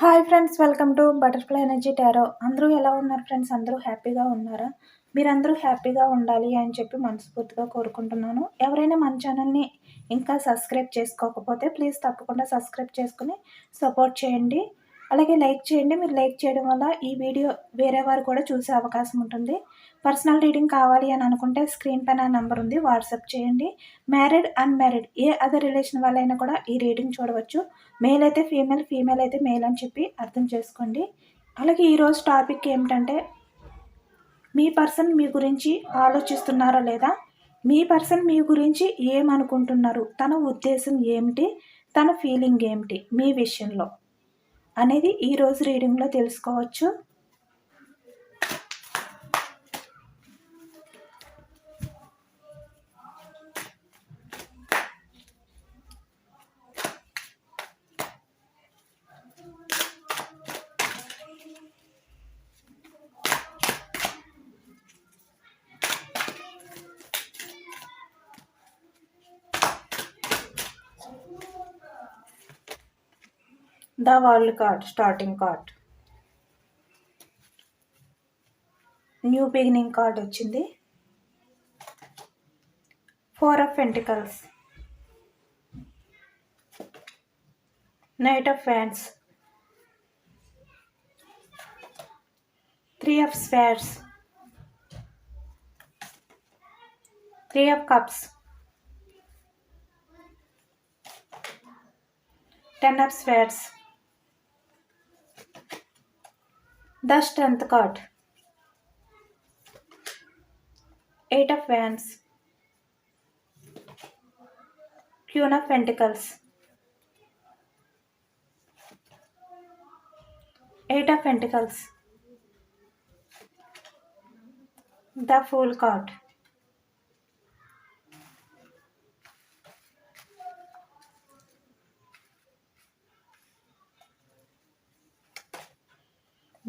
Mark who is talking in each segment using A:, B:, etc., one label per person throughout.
A: Hi friends welcome to butterfly energy tarot. అందరూ ఎలా ఉన్నారు ఫ్రెండ్స్? అందరూ హ్యాపీగా ఉన్నారా? మీరందరూ హ్యాపీగా ఉండాలి అని చెప్పి మనస్ఫూర్తిగా కోరుకుంటున్నాను. ఎవరైనా మన ఛానల్ని ఇంకా సబ్స్క్రైబ్ చేసుకోకపోతే ప్లీజ్ తప్పకుండా సబ్స్క్రైబ్ చేసుకుని సపోర్ట్ చేయండి. అలాగే లైక్ చేయండి. మీరు లైక్ చేయడం వల్ల ఈ వీడియో వేరే వారు కూడా చూసే అవకాశం ఉంటుంది. పర్సనల్ రీడింగ్ కావాలి అని అనుకుంటే స్క్రీన్ పైన నెంబర్ ఉంది వాట్సాప్ చేయండి. మ్యారీడ్ అన్మ్యారీడ్ ఏ అదర్ రిలేషన్ వాళ్ళైనా కూడా ఈ రీడింగ్ చూడవచ్చు. మేల్ అయితే ఫీమేల్ ఫీమేల్ అయితే మేల్ అని చెప్పి అర్థం చేసుకోండి. అలాగే ఈరోజు టాపిక్ ఏమిటంటే మీ పర్సన్ మీ గురించి ఆలోచిస్తున్నారా లేదా? మీ పర్సన్ మీ గురించి ఏమనుకుంటున్నారు? తన ఉద్దేశం ఏమిటి? తన ఫీలింగ్ ఏమిటి? మీ విషయంలో అనేది ఈరోజు రీడింగ్లో తెలుసుకోవచ్చు. The world card starting card. New beginning card వచ్చింది. Four of pentacles. Knight of fans three of swords. Three of cups. Ten of swords. The Strength card. Eight of Wands. Queen of Pentacles. Eight of Pentacles. The Fool card.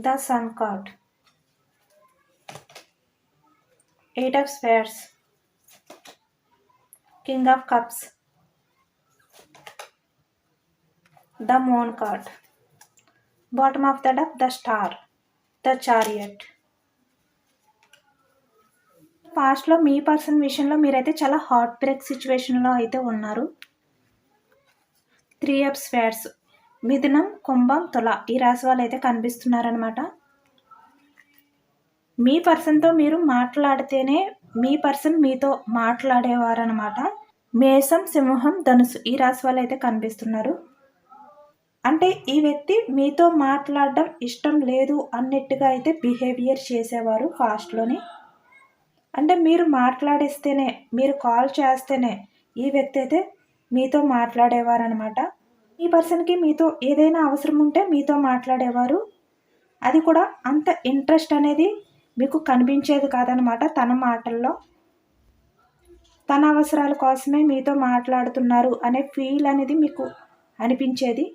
A: The Sun card. Eight of Spades. King of Cups. The Moon card. Bottom of the deck, the Star. The Chariot. పాస్ట్లో మీ person విషయంలో మీరైతే చాలా hot break సిచ్యువేషన్లో అయితే ఉన్నారు three up స్వేర్స్ మిథునం కుంభం తుల ఈ రాశి వాళ్ళు అయితే కనిపిస్తున్నారనమాట మీ పర్సన్తో మీరు మాట్లాడితేనే మీ పర్సన్ మీతో మాట్లాడేవారనమాట మేషం సింహం ధనుసు ఈ రాశి వాళ్ళు అయితే కనిపిస్తున్నారు. అంటే ఈ వ్యక్తి మీతో మాట్లాడడం ఇష్టం లేదు అన్నట్టుగా అయితే బిహేవియర్ చేసేవారు ఫాస్ట్లోని. అంటే మీరు మాట్లాడిస్తేనే మీరు కాల్ చేస్తేనే ఈ వ్యక్తి అయితే మీతో మాట్లాడేవారనమాట ఈ పర్సన్కి మీతో ఏదైనా అవసరం ఉంటే మీతో మాట్లాడేవారు. అది కూడా అంత ఇంట్రెస్ట్ అనేది మీకు కనిపించేది కాదనమాట తన మాటల్లో. తన అవసరాల కోసమే మీతో మాట్లాడుతున్నారు అనే ఫీల్ అనేది మీకు అనిపించేది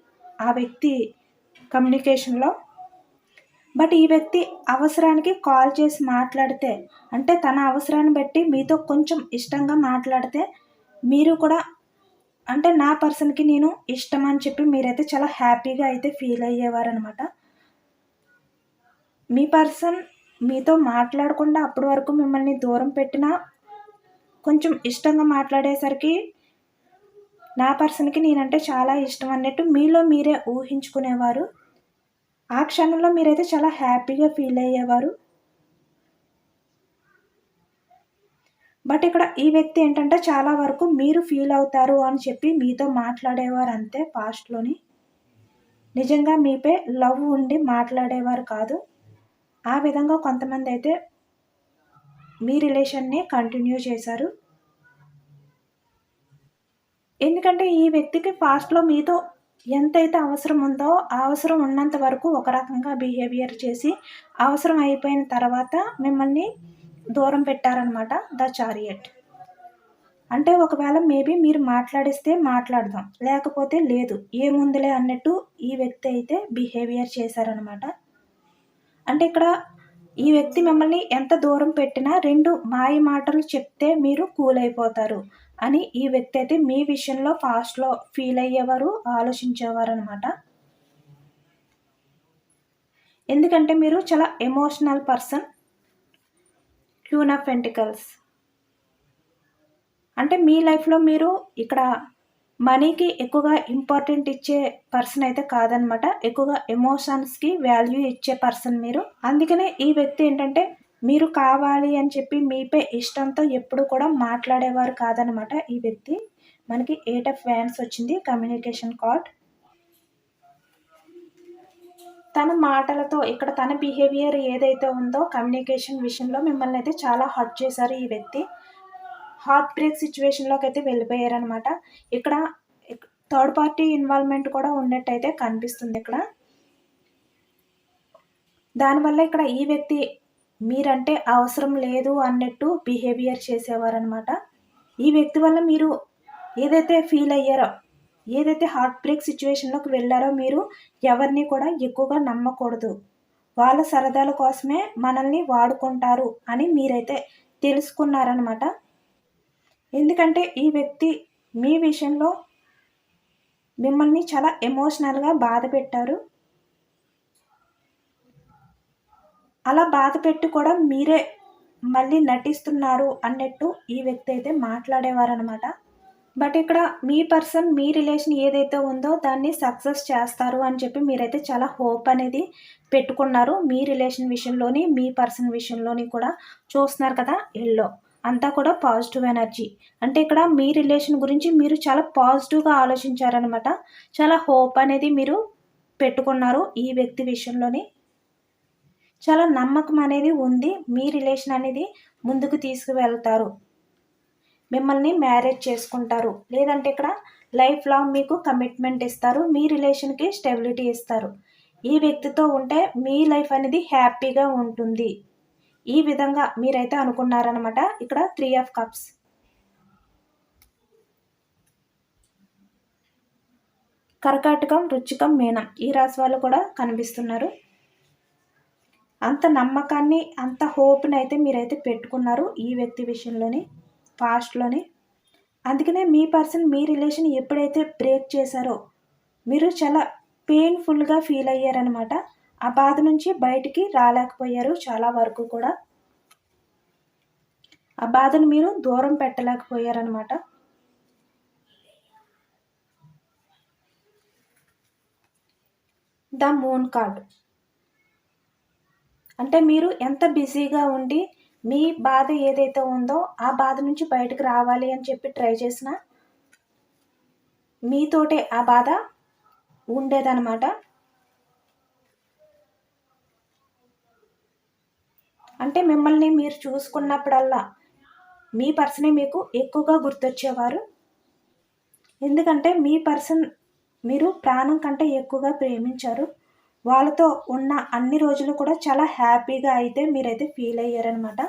A: ఆ వ్యక్తి కమ్యూనికేషన్లో. బట్ ఈ వ్యక్తి అవసరానికి కాల్ చేసి మాట్లాడితే అంటే తన అవసరాన్ని బట్టి మీతో కొంచెం ఇష్టంగా మాట్లాడితే మీరు కూడా అంటే నా పర్సన్కి నేను ఇష్టం అని చెప్పి మీరైతే చాలా హ్యాపీగా అయితే ఫీల్ అయ్యేవారనమాట. మీ పర్సన్ మీతో మాట్లాడకుండా అప్పటి వరకు మిమ్మల్ని దూరం పెట్టినా కొంచెం ఇష్టంగా మాట్లాడేసరికి నా పర్సన్కి నేనంటే చాలా ఇష్టం అన్నట్టు మీలో మీరే ఊహించుకునేవారు. ఆ క్షణంలో మీరైతే చాలా హ్యాపీగా ఫీల్ అయ్యేవారు. బట్ ఇక్కడ ఈ వ్యక్తి ఏంటంటే చాలా వరకు మీరు ఫీల్ అవుతారు అని చెప్పి మీతో మాట్లాడేవారు అంతే పాస్ట్లోని నిజంగా మీపై లవ్ ఉండి మాట్లాడేవారు కాదు. ఆ విధంగా కొంతమంది అయితే మీ రిలేషన్ని కంటిన్యూ చేశారు. ఎందుకంటే ఈ వ్యక్తికి ఫాస్ట్లో మీతో ఎంతైతే అవసరం ఉందో అవసరం ఉన్నంత వరకు ఒక రకంగా బిహేవియర్ చేసి అవసరం అయిపోయిన తర్వాత మిమ్మల్ని దూరం పెట్టారనమాట ద చారియట్. అంటే ఒకవేళ మేబీ మీరు మాట్లాడిస్తే మాట్లాడదాం లేకపోతే లేదు ఏముందిలే అన్నట్టు ఈ వ్యక్తి అయితే బిహేవియర్ చేశారనమాట అంటే ఇక్కడ ఈ వ్యక్తి మిమ్మల్ని ఎంత దూరం పెట్టినా రెండు మాయ మాటలు చెప్తే మీరు కూల్ అయిపోతారు అని ఈ వ్యక్తి అయితే మీ విషయంలో ఫాస్ట్లో ఫీల్ అయ్యేవారు ఆలోచించేవారు అనమాట ఎందుకంటే మీరు చాలా emotional person queen of pentacles అంటే మీ లైఫ్లో మీరు ఇక్కడ మనీకి ఎక్కువగా ఇంపార్టెంట్ ఇచ్చే పర్సన్ అయితే కాదనమాట. ఎక్కువగా ఎమోషన్స్కి వాల్యూ ఇచ్చే పర్సన్ మీరు. అందుకనే ఈ వ్యక్తి ఏంటంటే మీరు కావాలి అని చెప్పి మీపై ఇష్టంతో ఎప్పుడు కూడా మాట్లాడేవారు కాదనమాట ఈ వ్యక్తి. మనకి ఎయిట్ ఆఫ్ ఫ్యాన్స్ వచ్చింది కమ్యూనికేషన్ కార్డ్. తన మాటలతో ఇక్కడ తన బిహేవియర్ ఏదైతే ఉందో కమ్యూనికేషన్ విషయంలో మిమ్మల్ని అయితే చాలా హర్ట్ చేశారు ఈ వ్యక్తి. హార్ట్ బ్రేక్ సిచ్యువేషన్లోకి అయితే వెళ్ళిపోయారనమాట ఇక్కడ థర్డ్ పార్టీ ఇన్వాల్వ్మెంట్ కూడా ఉన్నట్టయితే కనిపిస్తుంది ఇక్కడ. దానివల్ల ఇక్కడ ఈ వ్యక్తి మీరంటే అవసరం లేదు అన్నట్టు బిహేవియర్ చేసేవారనమాట ఈ వ్యక్తి వల్ల మీరు ఏదైతే ఫీల్ అయ్యారో ఏదైతే హార్ట్ బ్రేక్ సిచ్యువేషన్లోకి వెళ్ళారో మీరు ఎవరిని కూడా ఎక్కువగా నమ్మకూడదు. వాళ్ళ సరదాల కోసమే మనల్ని వాడుకుంటారు అని మీరైతే తెలుసుకున్నారనమాట ఎందుకంటే ఈ వ్యక్తి మీ విషయంలో మిమ్మల్ని చాలా ఎమోషనల్గా బాధ పెట్టారు. అలా బాధ పెట్టి కూడా మీరే మళ్ళీ నటిస్తున్నారు అన్నట్టు ఈ వ్యక్తి అయితే మాట్లాడేవారనమాట బట్ ఇక్కడ మీ పర్సన్ మీ రిలేషన్ ఏదైతే ఉందో దాన్ని సక్సెస్ చేస్తారు అని చెప్పి మీరైతే చాలా హోప్ అనేది పెట్టుకున్నారు. మీ రిలేషన్ విషయంలోని మీ పర్సన్ విషయంలోని కూడా చూస్తున్నారు కదా ఎల్లో. అంతా కూడా పాజిటివ్ ఎనర్జీ. అంటే ఇక్కడ మీ రిలేషన్ గురించి మీరు చాలా పాజిటివ్గా ఆలోచించారనమాట. చాలా హోప్ అనేది మీరు పెట్టుకున్నారు ఈ వ్యక్తి విషయంలోని. చాలా నమ్మకం అనేది ఉంది. మీ రిలేషన్ అనేది ముందుకు తీసుకువెళ్తారు. మిమ్మల్ని మ్యారేజ్ చేసుకుంటారు. లేదంటే ఇక్కడ లైఫ్ లాంగ్ మీకు కమిట్మెంట్ ఇస్తారు. మీ రిలేషన్కి స్టెబిలిటీ ఇస్తారు. ఈ వ్యక్తితో ఉంటే మీ లైఫ్ అనేది హ్యాపీగా ఉంటుంది. ఈ విధంగా మీరైతే అనుకున్నారనమాట ఇక్కడ త్రీ ఆఫ్ కప్స్. కర్కాటకం రుచికం మీనం ఈ రాశి వాళ్ళు కూడా కనిపిస్తున్నారు. అంత నమ్మకాన్ని అంత హోప్ని అయితే మీరైతే పెట్టుకున్నారు ఈ వ్యక్తి విషయంలోని. పాస్ట్లోనే. అందుకనే మీ పర్సన్ మీ రిలేషన్ ఎప్పుడైతే బ్రేక్ చేశారో మీరు చాలా పెయిన్ఫుల్గా ఫీల్ అయ్యారనమాట ఆ బాధ నుంచి బయటికి రాలేకపోయారు చాలా వరకు కూడా. ఆ బాధను మీరు దూరం పెట్టలేకపోయారనమాట ద మూన్ కార్డ్. అంటే మీరు ఎంత బిజీగా ఉండి మీ బాధ ఏదైతే ఉందో ఆ బాధ నుంచి బయటకు రావాలి అని చెప్పి ట్రై చేసిన మీతోటే ఆ బాధ ఉండేదన్నమాట. అంటే మిమ్మల్ని మీరు చూసుకున్నప్పుడల్లా మీ పర్సనే మీకు ఎక్కువగా గుర్తొచ్చేవారు. ఎందుకంటే మీ పర్సన్ మీరు ప్రాణం కంటే ఎక్కువగా ప్రేమించారు. వాళ్ళతో ఉన్న అన్ని రోజులు కూడా చాలా హ్యాపీగా అయితే మీరైతే ఫీల్ అయ్యారనమాట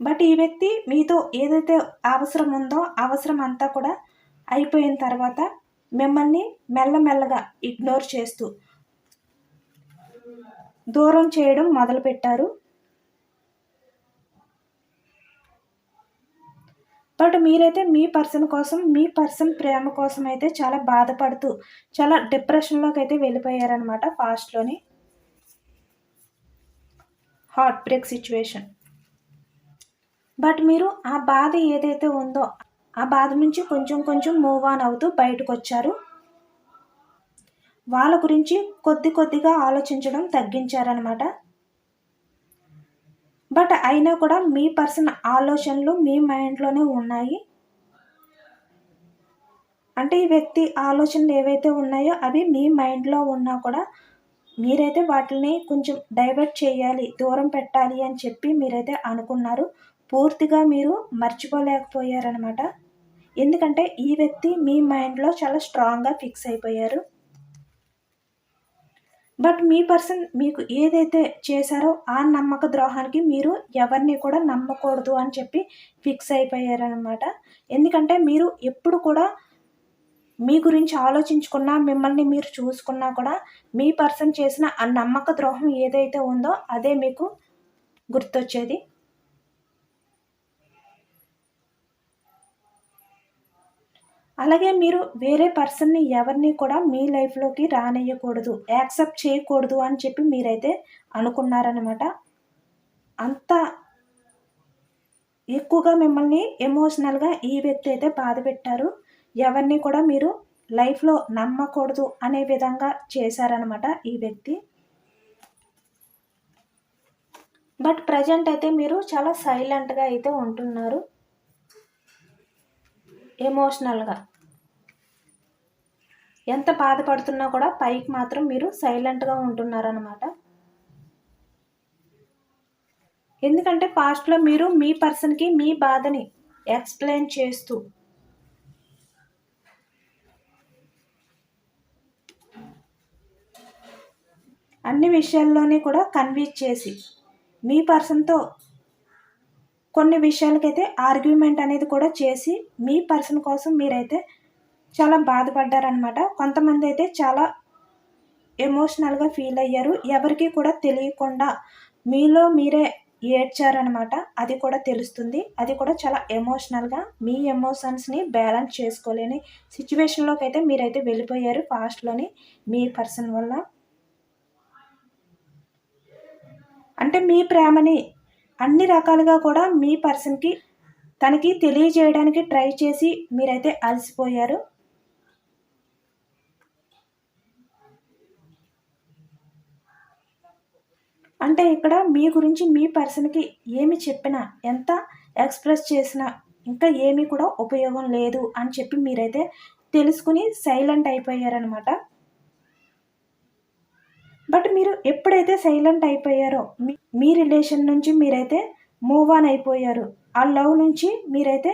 A: బట్ ఈ వ్యక్తి మీతో ఏదైతే అవసరం ఉందో అవసరం అంతా కూడా అయిపోయిన తర్వాత మిమ్మల్ని మెల్లమెల్లగా ఇగ్నోర్ చేస్తూ దూరం చేయడం మొదలుపెట్టారు. బట్ మీరైతే మీ పర్సన్ కోసం మీ పర్సన్ ప్రేమ కోసం అయితే చాలా బాధపడుతూ చాలా డిప్రెషన్లోకి అయితే వెళ్ళిపోయారనమాట ఫాస్ట్లోని. హార్ట్ బ్రేక్ సిచ్యువేషన్ బట్ మీరు ఆ బాధ ఏదైతే ఉందో ఆ బాధ నుంచి కొంచెం కొంచెం మూవ్ ఆన్ అవుతూ బయటకు వచ్చారు వాళ్ళ గురించి కొద్ది కొద్దిగా ఆలోచించడం తగ్గించారనమాట బట్ అయినా కూడా మీ పర్సన్ ఆలోచనలు మీ మైండ్లోనే ఉన్నాయి. అంటే ఈ వ్యక్తి ఆలోచనలు ఏవైతే ఉన్నాయో అవి మీ మైండ్లో ఉన్నా కూడా మీరైతే వాటిని కొంచెం డైవర్ట్ చేయాలి దూరం పెట్టాలి అని చెప్పి మీరైతే అనుకున్నారు. పూర్తిగా మీరు మర్చిపోలేకపోయారనమాట ఎందుకంటే ఈ వ్యక్తి మీ మైండ్లో చాలా స్ట్రాంగ్గా ఫిక్స్ అయిపోయారు. బట్ మీ పర్సన్ మీకు ఏదైతే చేశారో ఆ నమ్మక ద్రోహానికి మీరు ఎవరిని కూడా నమ్మకూడదు అని చెప్పి ఫిక్స్ అయిపోయారనమాట ఎందుకంటే మీరు ఎప్పుడు కూడా మీ గురించి ఆలోచించుకున్నా మిమ్మల్ని మీరు చూసుకున్నా కూడా మీ పర్సన్ చేసిన ఆ నమ్మక ద్రోహం ఏదైతే ఉందో అదే మీకు గుర్తొచ్చేది. అలాగే మీరు వేరే పర్సన్ని ఎవరిని కూడా మీ లైఫ్లోకి రానియకూడదు యాక్సెప్ట్ చేయకూడదు అని చెప్పి మీరైతే అనుకున్నారనమాట అంత ఎక్కువగా మిమ్మల్ని ఎమోషనల్గా ఈ వ్యక్తి అయితే బాధ పెట్టారు. ఎవరిని కూడా మీరు లైఫ్లో నమ్మకూడదు అనే విధంగా చేశారనమాట ఈ వ్యక్తి. బట్ ప్రజెంట్ అయితే మీరు చాలా సైలెంట్గా అయితే ఉంటున్నారు. ఎమోషనల్గా ఎంత బాధపడుతున్నా కూడా పైకి మాత్రం మీరు సైలెంట్గా ఉంటున్నారనమాట ఎందుకంటే పాస్ట్లో మీరు మీ పర్సన్కి మీ బాధని ఎక్స్ప్లెయిన్ చేస్తూ అన్ని విషయాల్లోనే కూడా కన్విన్స్ చేసి మీ పర్సన్తో కొన్ని విషయాలకైతే ఆర్గ్యుమెంట్ అనేది కూడా చేసి మీ పర్సన్ కోసం మీరైతే చాలా బాధపడ్డారనమాట కొంతమంది అయితే చాలా ఎమోషనల్గా ఫీల్ అయ్యారు. ఎవరికి కూడా తెలియకుండా మీలో మీరే ఏడ్చారనమాట అది కూడా తెలుస్తుంది. అది కూడా చాలా ఎమోషనల్గా మీ ఎమోషన్స్ని బ్యాలెన్స్ చేసుకోలేని సిచ్యువేషన్లోకి అయితే మీరైతే వెళ్ళిపోయారు ఫాస్ట్లోని మీ పర్సన్ వల్ల. అంటే మీ ప్రేమని అన్ని రకాలుగా కూడా మీ పర్సన్కి తనకి తెలియజేయడానికి ట్రై చేసి మీరైతే అలసిపోయారు. అంటే ఇక్కడ మీ గురించి మీ పర్సన్కి ఏమి చెప్పినా ఎంత ఎక్స్ప్రెస్ చేసినా ఇంకా ఏమీ కూడా ఉపయోగం లేదు అని చెప్పి మీరైతే తెలుసుకుని సైలెంట్ అయిపోయారనమాట బట్ మీరు ఎప్పుడైతే సైలెంట్ అయిపోయారో మీ రిలేషన్ నుంచి మీరైతే మూవ్ ఆన్ అయిపోయారు. ఆ లవ్ నుంచి మీరైతే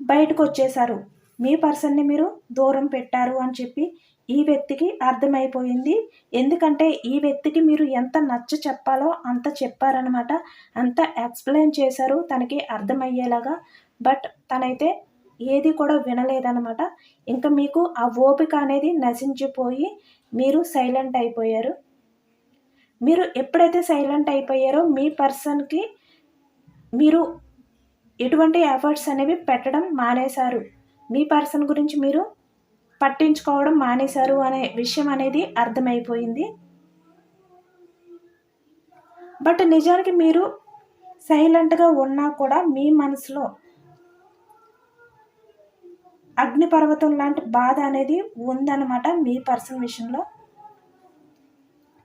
A: బయటకు వచ్చేసారు. మీ పర్సన్ని మీరు దూరం పెట్టారు అని చెప్పి ఈ వ్యక్తికి అర్థమైపోయింది. ఎందుకంటే ఈ వ్యక్తికి మీరు ఎంత నచ్చ చెప్పాలో అంత చెప్పారనమాట అంత ఎక్స్ప్లెయిన్ చేశారు తనకి అర్థమయ్యేలాగా. బట్ తనైతే ఏది కూడా వినలేదనమాట ఇంకా మీకు ఆ ఓపిక అనేది నశించిపోయి మీరు సైలెంట్ అయిపోయారు. మీరు ఎప్పుడైతే సైలెంట్ అయిపోయారో మీ పర్సన్కి మీరు ఎటువంటి ఎఫర్ట్స్ అనేవి పెట్టడం మానేశారు. మీ పర్సన్ గురించి మీరు పట్టించుకోవడం మానేశారు అనే విషయం అనేది అర్థమైపోయింది. బట్ నిజానికి మీరు సైలెంట్గా ఉన్నా కూడా మీ మనసులో అగ్నిపర్వతం లాంటి బాధ అనేది ఉందన్నమాట మీ పర్సన్ విషయంలో.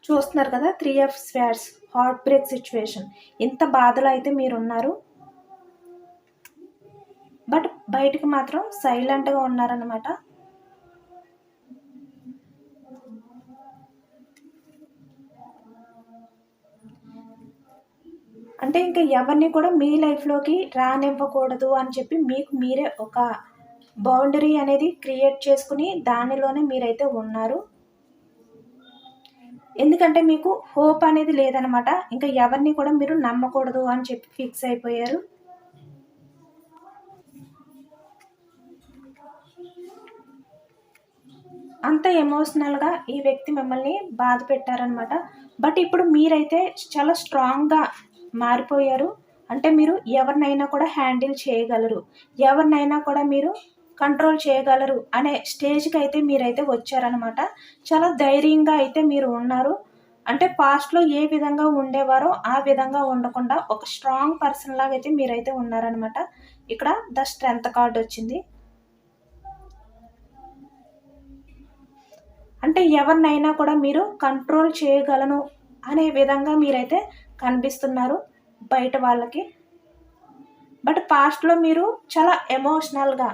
A: చూస్తున్నారు కదా three of swords heart break situation ఇంత బాధలో అయితే మీరు ఉన్నారు బట్ బయటకు మాత్రం సైలెంట్గా ఉన్నారనమాట అంటే ఇంకా ఎవరిని కూడా మీ లైఫ్లోకి రానివ్వకూడదు అని చెప్పి మీకు మీరే ఒక బౌండరీ అనేది క్రియేట్ చేసుకుని దానిలోనే మీరైతే ఉన్నారు. ఎందుకంటే మీకు హోప్ అనేది లేదనమాట. ఇంకా ఎవరిని కూడా మీరు నమ్మకూడదు అని చెప్పి ఫిక్స్ అయిపోయారు. అంత ఎమోషనల్గా ఈ వ్యక్తి మిమ్మల్ని బాధ పెట్టారనమాట. బట్ ఇప్పుడు మీరైతే చాలా స్ట్రాంగ్గా మారిపోయారు. అంటే మీరు ఎవరినైనా కూడా హ్యాండిల్ చేయగలరు. ఎవరినైనా కూడా మీరు కంట్రోల్ చేయగలరు అనే స్టేజ్కి అయితే మీరైతే వచ్చారనమాట చాలా ధైర్యంగా అయితే మీరు ఉన్నారు. అంటే పాస్ట్లో ఏ విధంగా ఉండేవారో ఆ విధంగా ఉండకుండా ఒక స్ట్రాంగ్ పర్సన్ లాగా అయితే మీరైతే ఉన్నారనమాట ఇక్కడ ద స్ట్రెంత్ కార్డ్ వచ్చింది. అంటే ఎవరినైనా కూడా మీరు కంట్రోల్ చేయగలను అనే విధంగా మీరైతే కనిపిస్తున్నారు బయట వాళ్ళకి. బట్ పాస్ట్లో మీరు చాలా ఎమోషనల్గా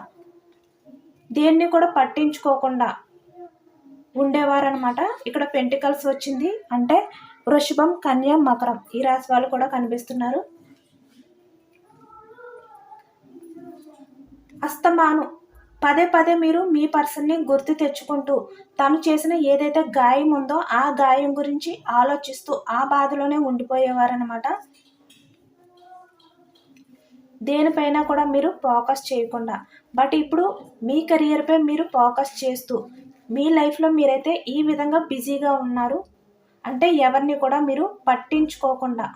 A: దేన్ని కూడా పట్టించుకోకుండా ఉండేవారనమాట ఇక్కడ పెంటికల్స్ వచ్చింది. అంటే వృషభం కన్య మకరం ఈ రాశి వాళ్ళు కూడా కనిపిస్తున్నారు. అస్తమాను. పదే పదే మీరు మీ పర్సన్ని గుర్తు తెచ్చుకుంటూ తను చేసిన ఏదైతే గాయం ఉందో ఆ గాయం గురించి ఆలోచిస్తూ ఆ బాధలోనే ఉండిపోయేవారనమాట దేనిపైన కూడా మీరు ఫోకస్ చేయకుండా బట్ ఇప్పుడు మీ కెరియర్పై మీరు ఫోకస్ చేస్తూ మీ లైఫ్లో మీరైతే ఈ విధంగా బిజీగా ఉన్నారు అంటే ఎవరిని కూడా మీరు పట్టించుకోకుండా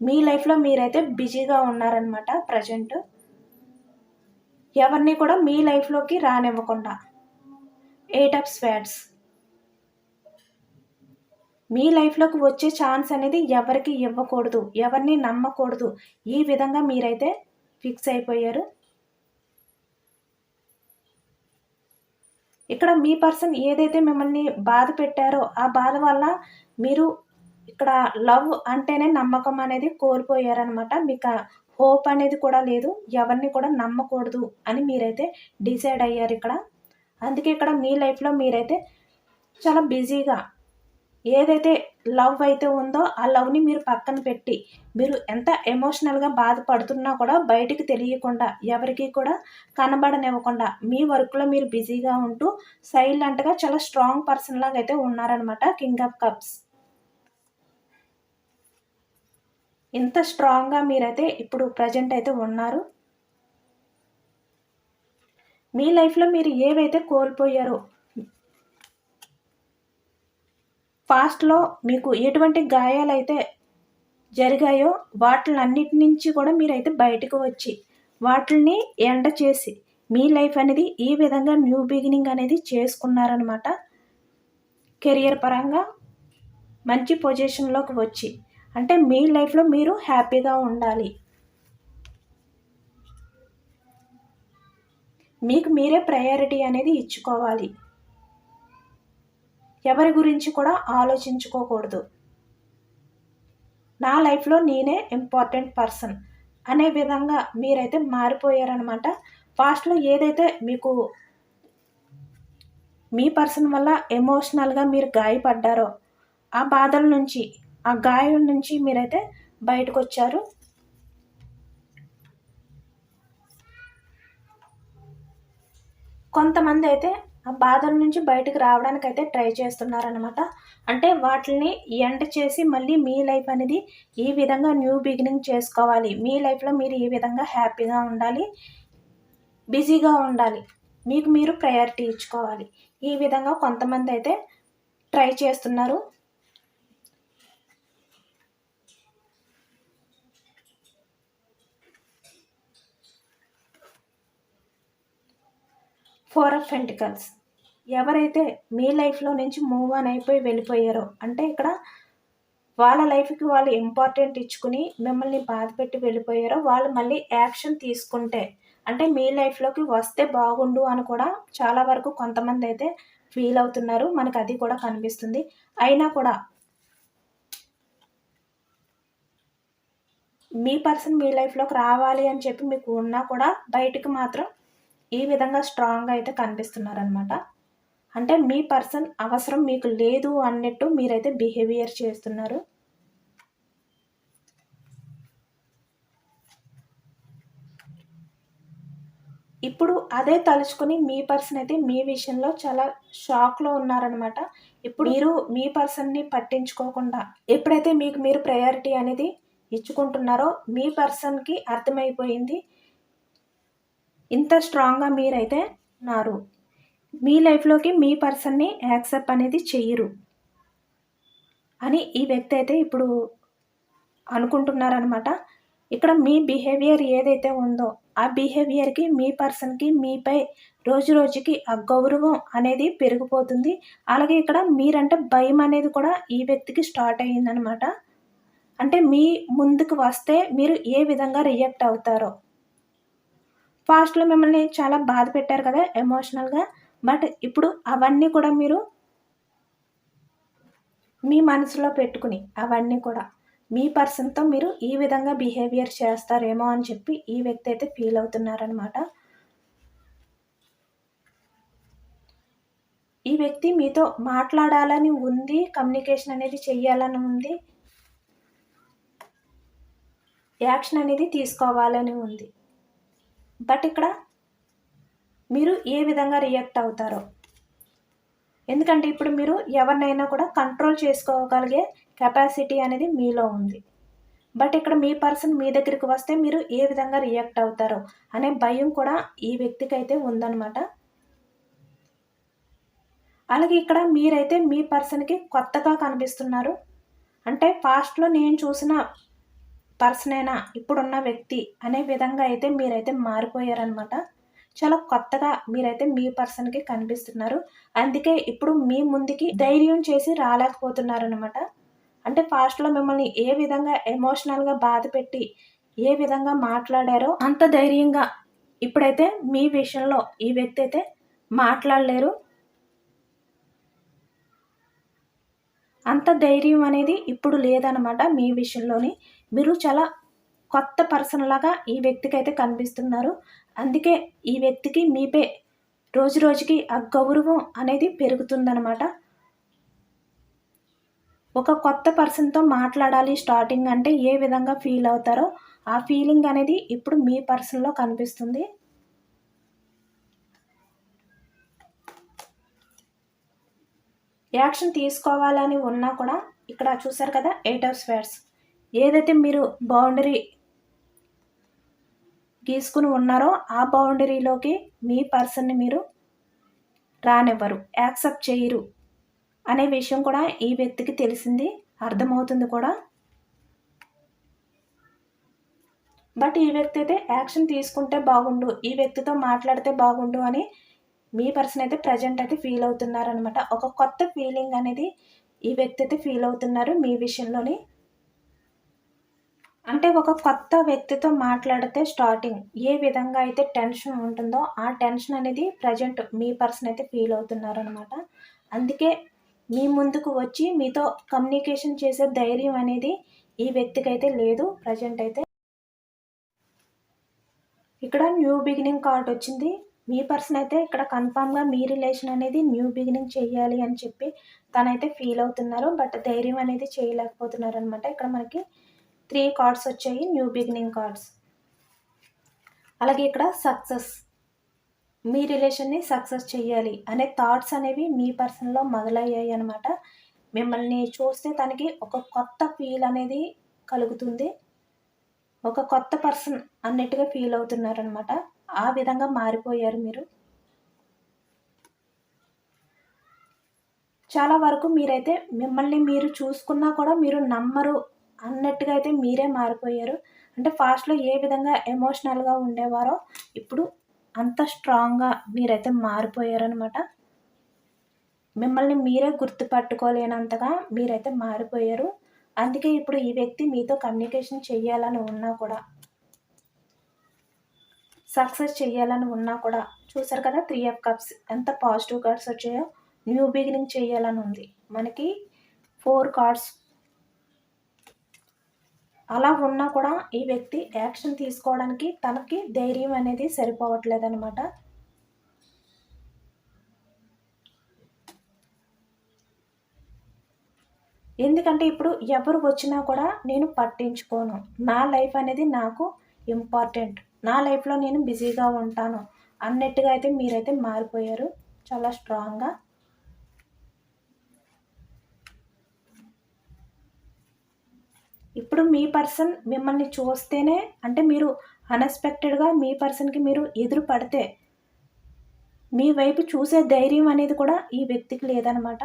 A: మీ లైఫ్లో మీరైతే బిజీగా ఉన్నారనమాట ప్రజెంట్ ఎవరిని కూడా మీ లైఫ్లోకి రానివ్వకుండా ఎయిట్ ఆఫ్ స్వాట్స్ మీ లైఫ్లోకి వచ్చే ఛాన్స్ అనేది ఎవరికి ఇవ్వకూడదు ఎవరిని నమ్మకూడదు. ఈ విధంగా మీరైతే ఫిక్స్ అయిపోయారు. ఇక్కడ మీ పర్సన్ ఏదైతే మిమ్మల్ని బాధ పెట్టారో ఆ బాధ వల్ల మీరు ఇక్కడ లవ్ అంటేనే నమ్మకం అనేది కోల్పోయారనమాట మీకు హోప్ అనేది కూడా లేదు ఎవరిని కూడా నమ్మకూడదు అని మీరైతే డిసైడ్ అయ్యారు ఇక్కడ. అందుకే ఇక్కడ మీ లైఫ్లో మీరైతే చాలా బిజీగా ఏదైతే లవ్ అయితే ఉందో ఆ లవ్ని మీరు పక్కన పెట్టి మీరు ఎంత ఎమోషనల్గా బాధపడుతున్నా కూడా బయటికి తెలియకుండా ఎవరికి కూడా కనబడనివ్వకుండా మీ వర్క్లో మీరు బిజీగా ఉంటూ సైలెంట్గా చాలా స్ట్రాంగ్ పర్సన్ లాగా అయితే ఉన్నారనమాట కింగ్ ఆఫ్ కప్స్ ఇంత స్ట్రాంగ్గా మీరైతే ఇప్పుడు ప్రజెంట్ అయితే ఉన్నారు. మీ లైఫ్లో మీరు ఏవైతే కోల్పోయారో ఫాస్ట్లో మీకు ఎటువంటి గాయాలైతే జరిగాయో వాటిలన్నిటి నుంచి కూడా మీరైతే బయటకు వచ్చి వాటిని ఎండ చేసి మీ లైఫ్ అనేది ఈ విధంగా న్యూ బిగినింగ్ అనేది చేసుకున్నారనమాట కెరియర్ పరంగా మంచి పొజిషన్లోకి వచ్చి అంటే మీ లైఫ్లో మీరు హ్యాపీగా ఉండాలి. మీకు మీరే ప్రయారిటీ అనేది ఇచ్చుకోవాలి. ఎవరి గురించి కూడా ఆలోచించుకోకూడదు. నా లైఫ్లో నేనే ఇంపార్టెంట్ పర్సన్ అనే విధంగా మీరైతే మారిపోయారనమాట ఫాస్ట్లో ఏదైతే మీకు మీ పర్సన్ వల్ల ఎమోషనల్గా మీరు గాయపడ్డారో ఆ బాధల నుంచి ఆ గాయం నుంచి మీరైతే బయటకు వచ్చారు కొంతమంది అయితే ఆ బాధల నుంచి బయటకు రావడానికి అయితే ట్రై చేస్తున్నారనమాట అంటే వాటిని ఎండ్ చేసి మళ్ళీ మీ లైఫ్ అనేది ఈ విధంగా న్యూ బిగినింగ్ చేసుకోవాలి. మీ లైఫ్లో మీరు ఈ విధంగా హ్యాపీగా ఉండాలి. బిజీగా ఉండాలి. మీకు మీరు ప్రయారిటీ ఇచ్చుకోవాలి. ఈ విధంగా కొంతమంది అయితే ట్రై చేస్తున్నారు. ఫోర్ ఆఫ్ ఫెంటికల్స్ ఎవరైతే మీ లైఫ్లో నుంచి మూవ్ ఆన్ అయిపోయి వెళ్ళిపోయారో అంటే ఇక్కడ వాళ్ళ లైఫ్కి వాళ్ళు ఇంపార్టెంట్ ఇచ్చుకుని మిమ్మల్ని బాధ పెట్టి వెళ్ళిపోయారో వాళ్ళు మళ్ళీ యాక్షన్ తీసుకుంటే అంటే మీ లైఫ్లోకి వస్తే బాగుండు అని కూడా చాలా వరకు కొంతమంది అయితే ఫీల్ అవుతున్నారు. మనకు అది కూడా కనిపిస్తుంది. అయినా కూడా మీ పర్సన్ మీ లైఫ్లోకి రావాలి అని చెప్పి మీకు ఉన్నా కూడా బయటకు మాత్రం ఈ విధంగా స్ట్రాంగ్గా అయితే కనిపిస్తున్నారనమాట అంటే మీ పర్సన్ అవసరం మీకు లేదు అన్నట్టు మీరైతే బిహేవియర్ చేస్తున్నారు? ఇప్పుడు అదే తలుచుకుని మీ పర్సన్ అయితే మీ విషయంలో చాలా షాక్లో ఉన్నారనమాట ఇప్పుడు మీరు మీ పర్సన్ని పట్టించుకోకుండా ఎప్పుడైతే మీకు మీరు ప్రయారిటీ అనేది ఇచ్చుకుంటున్నారో మీ పర్సన్కి అర్థమైపోయింది. ఇంత స్ట్రాంగ్గా మీరైతే ఉన్నారు. మీ లైఫ్లోకి మీ పర్సన్ని యాక్సెప్ట్ అనేది చెయ్యరు అని ఈ వ్యక్తి అయితే ఇప్పుడు అనుకుంటున్నారనమాట ఇక్కడ మీ బిహేవియర్ ఏదైతే ఉందో ఆ బిహేవియర్కి మీ పర్సన్కి మీపై రోజు రోజుకి ఆ గౌరవం అనేది పెరిగిపోతుంది. అలాగే ఇక్కడ మీరంటే భయం అనేది కూడా ఈ వ్యక్తికి స్టార్ట్ అయ్యిందనమాట అంటే మీ ముందుకు వస్తే మీరు ఏ విధంగా రియాక్ట్ అవుతారో. ఫాస్ట్లో మిమ్మల్ని చాలా బాధ పెట్టారు కదా ఎమోషనల్గా బట్ ఇప్పుడు అవన్నీ కూడా మీరు మీ మనసులో పెట్టుకుని అవన్నీ కూడా మీ పర్సన్తో మీరు ఈ విధంగా బిహేవియర్ చేస్తారేమో అని చెప్పి ఈ వ్యక్తి అయితే ఫీల్ అవుతున్నారనమాట ఈ వ్యక్తి మీతో మాట్లాడాలని ఉంది కమ్యూనికేషన్ అనేది చెయ్యాలని ఉంది యాక్షన్ అనేది తీసుకోవాలని ఉంది. బట్ ఇక్కడ మీరు ఏ విధంగా రియాక్ట్ అవుతారో. ఎందుకంటే ఇప్పుడు మీరు ఎవరినైనా కూడా కంట్రోల్ చేసుకోగలిగే కెపాసిటీ అనేది మీలో ఉంది. బట్ ఇక్కడ మీ పర్సన్ మీ దగ్గరికి వస్తే మీరు ఏ విధంగా రియాక్ట్ అవుతారో అనే భయం కూడా ఈ వ్యక్తికి అయితే ఉందన్నమాట. అలాగే ఇక్కడ మీరైతే మీ పర్సన్కి కొత్తగా కనిపిస్తున్నారు. అంటే పాస్ట్లో నేను చూసిన పర్సనేనా ఇప్పుడున్న వ్యక్తి అనే విధంగా అయితే మీరైతే మారిపోయారనమాట చాలా కొత్తగా మీరైతే మీ పర్సన్కి కనిపిస్తున్నారు. అందుకే ఇప్పుడు మీ ముందుకి ధైర్యం చేసి రాలేకపోతున్నారు అనమాట అంటే పాస్ట్లో మిమ్మల్ని ఏ విధంగా ఎమోషనల్గా బాధ పెట్టి ఏ విధంగా మాట్లాడారో అంత ధైర్యంగా ఇప్పుడైతే మీ విషయంలో ఈ వ్యక్తి అయితే మాట్లాడలేరు. అంత ధైర్యం అనేది ఇప్పుడు లేదనమాట మీ విషయంలోని. మీరు చాలా కొత్త పర్సన్ లాగా ఈ వ్యక్తికి అయితే కనిపిస్తున్నారు. అందుకే ఈ వ్యక్తికి మీపై రోజు రోజుకి ఆ గౌరవం అనేది పెరుగుతుందనమాట ఒక కొత్త పర్సన్తో మాట్లాడాలి స్టార్టింగ్ అంటే ఏ విధంగా ఫీల్ అవుతారో ఆ ఫీలింగ్ అనేది ఇప్పుడు మీ పర్సన్లో కనిపిస్తుంది. యాక్షన్ తీసుకోవాలని ఉన్నా కూడా ఇక్కడ చూసారు కదా ఎయిట్ ఆఫ్ స్వేర్స్. ఏదైతే మీరు బౌండరీ గీసుకుని ఉన్నారో ఆ బౌండరీలోకి మీ పర్సన్ని మీరు రానివ్వరు యాక్సెప్ట్ చేయరు అనే విషయం కూడా ఈ వ్యక్తికి తెలిసింది అర్థమవుతుంది కూడా. బట్ ఈ వ్యక్తి అయితే యాక్షన్ తీసుకుంటే బాగుండు ఈ వ్యక్తితో మాట్లాడితే బాగుండు అని మీ పర్సన్ అయితే ప్రజెంట్ అయితే ఫీల్ అవుతున్నారు అనమాట ఒక కొత్త ఫీలింగ్ అనేది ఈ వ్యక్తి అయితే ఫీల్ అవుతున్నారు మీ విషయంలోని. అంటే ఒక కొత్త వ్యక్తితో మాట్లాడితే స్టార్టింగ్ ఏ విధంగా అయితే టెన్షన్ ఉంటుందో ఆ టెన్షన్ అనేది ప్రజెంట్ మీ పర్సన్ అయితే ఫీల్ అవుతున్నారు అనమాట అందుకే మీ ముందుకు వచ్చి మీతో కమ్యూనికేషన్ చేసే ధైర్యం అనేది ఈ వ్యక్తికి అయితే లేదు ప్రజెంట్ అయితే. ఇక్కడ న్యూ బిగినింగ్ కార్డ్ వచ్చింది. మీ పర్సన్ అయితే ఇక్కడ కన్ఫామ్గా మీ రిలేషన్ అనేది న్యూ బిగినింగ్ చేయాలి అని చెప్పి తనైతే ఫీల్ అవుతున్నారు బట్ ధైర్యం అనేది చేయలేకపోతున్నారు అనమాట ఇక్కడ మనకి త్రీ కార్డ్స్ వచ్చాయి న్యూ బిగినింగ్ కార్డ్స్. అలాగే ఇక్కడ సక్సెస్. మీ రిలేషన్ని సక్సెస్ చేయాలి అనే థాట్స్ అనేవి మీ పర్సన్లో మొదలయ్యాయి అనమాట మిమ్మల్ని చూస్తే తనకి ఒక కొత్త ఫీల్ అనేది కలుగుతుంది. ఒక కొత్త పర్సన్ అన్నట్టుగా ఫీల్ అవుతున్నారనమాట ఆ విధంగా మారిపోయారు మీరు. చాలా వరకు మీరైతే మిమ్మల్ని మీరు చూసుకున్నా కూడా మీరు నమ్మరు అన్నట్టుగా అయితే మీరే మారిపోయారు. అంటే ఫాస్ట్లో ఏ విధంగా ఎమోషనల్గా ఉండేవారో ఇప్పుడు అంత స్ట్రాంగ్గా మీరైతే మారిపోయారనమాట మిమ్మల్ని మీరే గుర్తుపట్టుకోలేనంతగా మీరైతే మారిపోయారు. అందుకే ఇప్పుడు ఈ వ్యక్తి మీతో కమ్యూనికేషన్ చేయాలని ఉన్నా కూడా సక్సెస్ చేయాలని ఉన్నా కూడా చూసారు కదా త్రీ ఆఫ్ కప్స్ ఎంత పాజిటివ్ కార్డ్స్ వచ్చాయో న్యూ బిగినింగ్ చేయాలని ఉంది. మనకి ఫోర్ కార్డ్స్ అలా ఉన్నా కూడా ఈ వ్యక్తి యాక్షన్ తీసుకోవడానికి తనకి ధైర్యం అనేది సరిపోవట్లేదు అనమాట ఎందుకంటే ఇప్పుడు ఎవరు వచ్చినా కూడా నేను పట్టించుకోను. నా లైఫ్ అనేది నాకు ఇంపార్టెంట్. నా లైఫ్లో నేను బిజీగా ఉంటాను. అన్నట్టుగా అయితే మీరైతే మారిపోయారు. చాలా స్ట్రాంగ్గా ఇప్పుడు మీ పర్సన్ మిమ్మల్ని చూస్తేనే అంటే మీరు అన్ఎక్స్పెక్టెడ్గా మీ పర్సన్కి మీరు ఎదురు పడితే మీ వైపు చూసే ధైర్యం అనేది కూడా ఈ వ్యక్తికి లేదనమాట.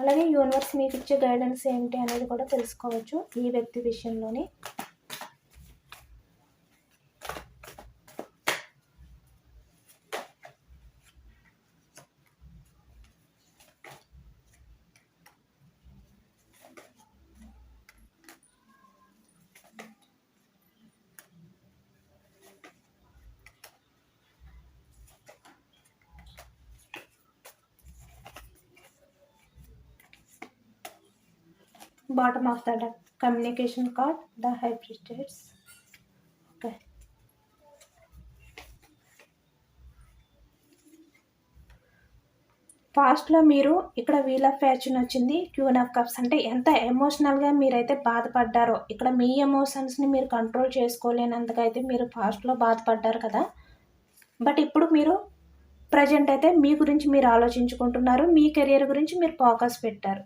A: అలాగే యూనివర్స్ మీకు ఇచ్చే గైడెన్స్ ఏంటి అనేది కూడా తెలుసుకోవచ్చు ఈ వ్యక్తి విషయంలోని. Bottom of the deck communication card the hybrid okay. ఫాస్ట్లో మీరు ఇక్కడ వీల్ ఆఫ్ ఫ్యాచ్యూన్ వచ్చింది క్యూన్ ఆఫ్ కప్స్ అంటే ఎంత ఎమోషనల్గా మీరైతే బాధపడ్డారో ఇక్కడ మీ ఎమోషన్స్ని మీరు కంట్రోల్ చేసుకోలేనంతగా అయితే మీరు ఫాస్ట్లో బాధపడ్డారు కదా. బట్ ఇప్పుడు మీరు ప్రజెంట్ అయితే మీ గురించి మీరు ఆలోచించుకుంటున్నారు మీ కెరియర్ గురించి మీరు ఫోకస్ పెట్టారు.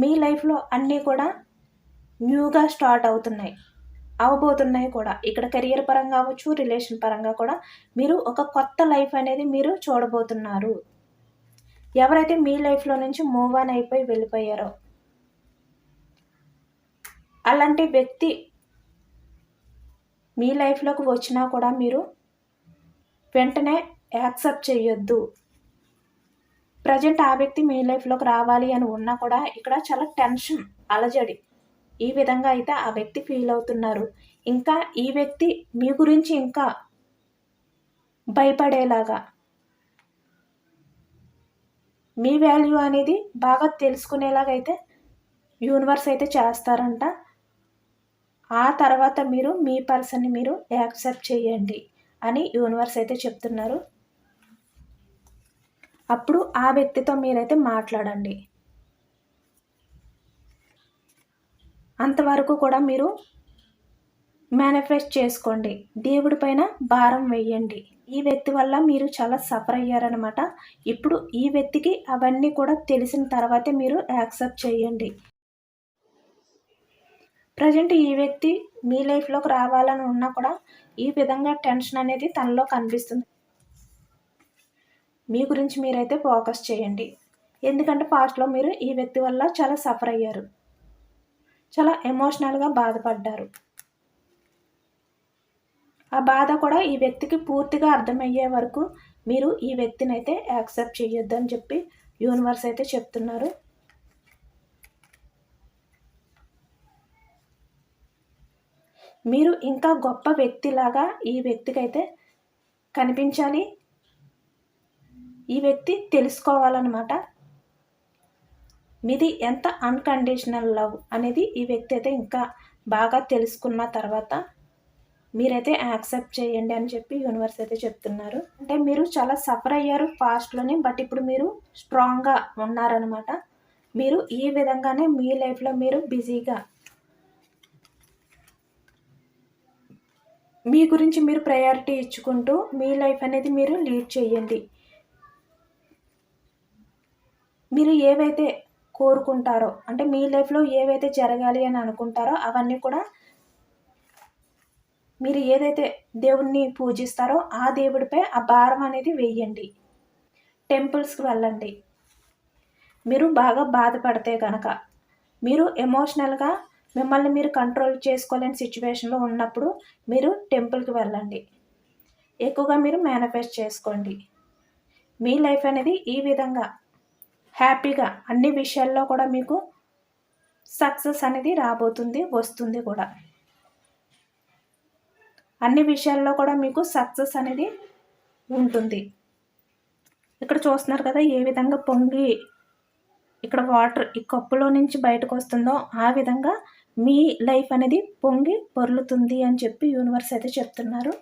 A: మీ లైఫ్లో అన్నీ కూడా న్యూగా స్టార్ట్ అవుతున్నాయి అవబోతున్నాయి కూడా. ఇక్కడ కెరియర్ పరంగా అవ్వచ్చు రిలేషన్ పరంగా కూడా మీరు ఒక కొత్త లైఫ్ అనేది మీరు చూడబోతున్నారు. ఎవరైతే మీ లైఫ్లో నుంచి మూవ్ ఆన్ అయిపోయి వెళ్ళిపోయారో అలాంటి వ్యక్తి మీ లైఫ్లోకి వచ్చినా కూడా మీరు వెంటనే యాక్సెప్ట్ చేయొద్దు. ప్రజెంట్ ఆ వ్యక్తి మీ లైఫ్లోకి రావాలి అని ఉన్నా కూడా ఇక్కడ చాలా టెన్షన్ అలజడి. ఈ విధంగా అయితే ఆ వ్యక్తి ఫీల్ అవుతున్నారు. ఇంకా ఈ వ్యక్తి మీ గురించి ఇంకా భయపడేలాగా మీ వాల్యూ అనేది బాగా తెలుసుకునేలాగైతే యూనివర్స్ అయితే చేస్తారంట. ఆ తర్వాత మీరు మీ పర్సన్ని మీరు యాక్సెప్ట్ చేయండి అని యూనివర్స్ అయితే చెప్తున్నారు. అప్పుడు ఆ వ్యక్తితో మీరైతే మాట్లాడండి. అంతవరకు కూడా మీరు మేనిఫెస్ట్ చేసుకోండి. దేవుడి పైన భారం వేయండి. ఈ వ్యక్తి వల్ల మీరు చాలా సఫర్ అయ్యారనమాట ఇప్పుడు ఈ వ్యక్తికి అవన్నీ కూడా తెలిసిన తర్వాతే మీరు యాక్సెప్ట్ చేయండి. ప్రజెంట్ ఈ వ్యక్తి మీ లైఫ్లోకి రావాలని ఉన్నా కూడా ఈ విధంగా టెన్షన్ అనేది తనలో కనిపిస్తుంది. మీ గురించి మీరైతే ఫోకస్ చేయండి. ఎందుకంటే పాస్ట్లో మీరు ఈ వ్యక్తి వల్ల చాలా సఫర్ అయ్యారు. చాలా ఎమోషనల్గా బాధపడ్డారు. ఆ బాధ కూడా ఈ వ్యక్తికి పూర్తిగా అర్థమయ్యే వరకు మీరు ఈ వ్యక్తిని అయితే యాక్సెప్ట్ చేయొద్దు అని చెప్పి యూనివర్స్ అయితే చెప్తున్నారు. మీరు ఇంకా గొప్ప వ్యక్తిలాగా ఈ వ్యక్తికి అయితే కనిపించాలి. ఈ వ్యక్తి తెలుసుకోవాలన్నమాట. మీది ఎంత అన్కండిషనల్ లవ్ అనేది ఈ వ్యక్తి అయితే ఇంకా బాగా తెలుసుకున్న తర్వాత మీరైతే యాక్సెప్ట్ చేయండి అని చెప్పి యూనివర్స్ అయితే చెప్తున్నారు. అంటే మీరు చాలా సఫర్ అయ్యారు ఫాస్ట్లోనే బట్ ఇప్పుడు మీరు స్ట్రాంగ్గా ఉన్నారనమాట మీరు ఈ విధంగానే మీ లైఫ్లో మీరు బిజీగా మీ గురించి మీరు ప్రయారిటీ ఇచ్చుకుంటూ మీ లైఫ్ అనేది మీరు లీడ్ చేయండి. మీరు ఏవైతే కోరుకుంటారో అంటే మీ లైఫ్లో ఏవైతే జరగాలి అని అనుకుంటారో అవన్నీ కూడా మీరు ఏదైతే దేవుణ్ణి పూజిస్తారో ఆ దేవుడిపై ఆ భారం అనేది వేయండి. టెంపుల్స్కి వెళ్ళండి. మీరు బాగా బాధపడితే కనుక మీరు ఎమోషనల్గా మిమ్మల్ని మీరు కంట్రోల్ చేసుకోలేని సిచ్యువేషన్లో ఉన్నప్పుడు మీరు టెంపుల్కి వెళ్ళండి. ఎక్కువగా మీరు మేనిఫెస్ట్ చేసుకోండి. మీ లైఫ్ అనేది ఈ విధంగా హ్యాపీగా అన్ని విషయాల్లో కూడా మీకు సక్సెస్ అనేది రాబోతుంది వస్తుంది కూడా. అన్ని విషయాల్లో కూడా మీకు సక్సెస్ అనేది ఉంటుంది. ఇక్కడ చూస్తున్నారు కదా ఏ విధంగా పొంగి ఇక్కడ వాటర్ ఈ కప్పులో నుంచి బయటకు వస్తుందో ఆ విధంగా మీ లైఫ్ అనేది పొంగి పొర్లుతుంది అని చెప్పి యూనివర్స్ అయితే చెప్తున్నారు.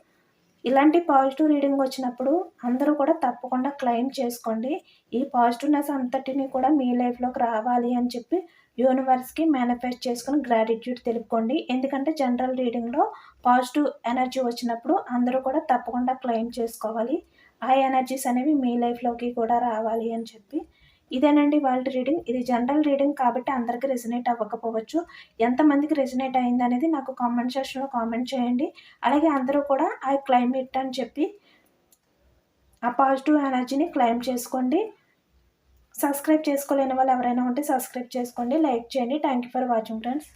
A: ఇలాంటి పాజిటివ్ రీడింగ్ వచ్చినప్పుడు అందరూ కూడా తప్పకుండా క్లెయిమ్ చేసుకోండి. ఈ పాజిటివ్నెస్ అంతటిని కూడా మీ లైఫ్లోకి రావాలి అని చెప్పి యూనివర్స్కి మేనిఫెస్ట్ చేసుకుని గ్రాటిట్యూడ్ తెలుపుకోండి. ఎందుకంటే జనరల్ రీడింగ్లో పాజిటివ్ ఎనర్జీ వచ్చినప్పుడు అందరూ కూడా తప్పకుండా క్లెయిమ్ చేసుకోవాలి. ఆ ఎనర్జీస్ అనేవి మీ లైఫ్లోకి కూడా రావాలి అని చెప్పి ఇదేనండి వాళ్ళ రీడింగ్. ఇది జనరల్ రీడింగ్ కాబట్టి అందరికీ రెజినేట్ అవ్వకపోవచ్చు. ఎంతమందికి రెజినేట్ అయింది అనేది నాకు కామెంట్ సెక్షన్లో కామెంట్ చేయండి. అలాగే అందరూ కూడా ఆ క్లైమేట్ అని చెప్పి ఆ పాజిటివ్ ఎనర్జీని క్లైమ్ చేసుకోండి. సబ్స్క్రైబ్ చేసుకోలేని వాళ్ళు ఎవరైనా ఉంటే సబ్స్క్రైబ్ చేసుకోండి. లైక్ చేయండి. Thank you for watching friends.